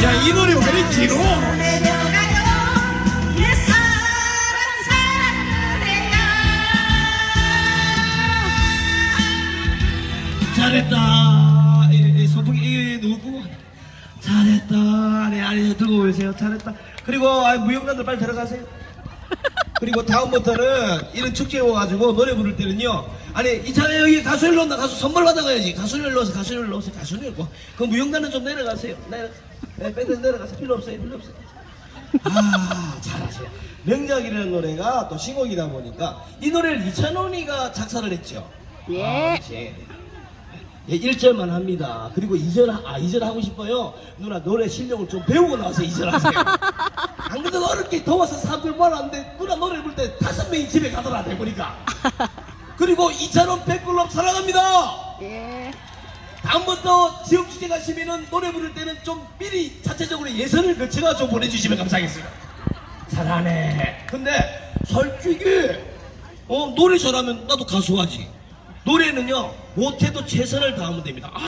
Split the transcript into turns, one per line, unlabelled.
이 노래 왜 길어? 잘했다. 이, 이 소풍이 이, 누구? 잘했다. 네, 아니 들고 오세요. 잘했다. 그리고 아, 무용단들 빨리 들어가세요. 그리고 다음부터는 이런 축제에 와가지고 노래 부를 때는요. 아니 이참에 여기 가수일 넣나 가수 선물 받아가야지. 가수일 넣어서 가수일 넣어서 가수일 넣고. 그 무용단은 좀 내려가세요. 내려, 네, 밴드 내려가세요. 필요 없어요. 필요 없어요. 아 잘하세요. 명작이라는 노래가 또 신곡이다 보니까 이 노래를 이찬원이가 작사를 했죠.
예.
아, 그렇지. 예, 1절만 합니다. 그리고 2절, 아, 2절 하고 싶어요. 누나, 노래 실력을 좀 배우고 나서 2절 하세요. 안 그래도 어렵게 더워서 사람들 말하는데, 누나 노래 부를 때 다섯 명이 집에 가더라, 대보니까. 그리고 2차원 백글럽 사랑합니다.
예.
다음부터 지역 주제 가시면은 노래 부를 때는 좀 미리 자체적으로 예선을 거쳐가 좀 보내주시면 감사하겠습니다. 잘하네. 근데 솔직히 어 노래 잘하면 나도 가수 하지. 노래는요 못해도 최선을 다하면 됩니다. 아,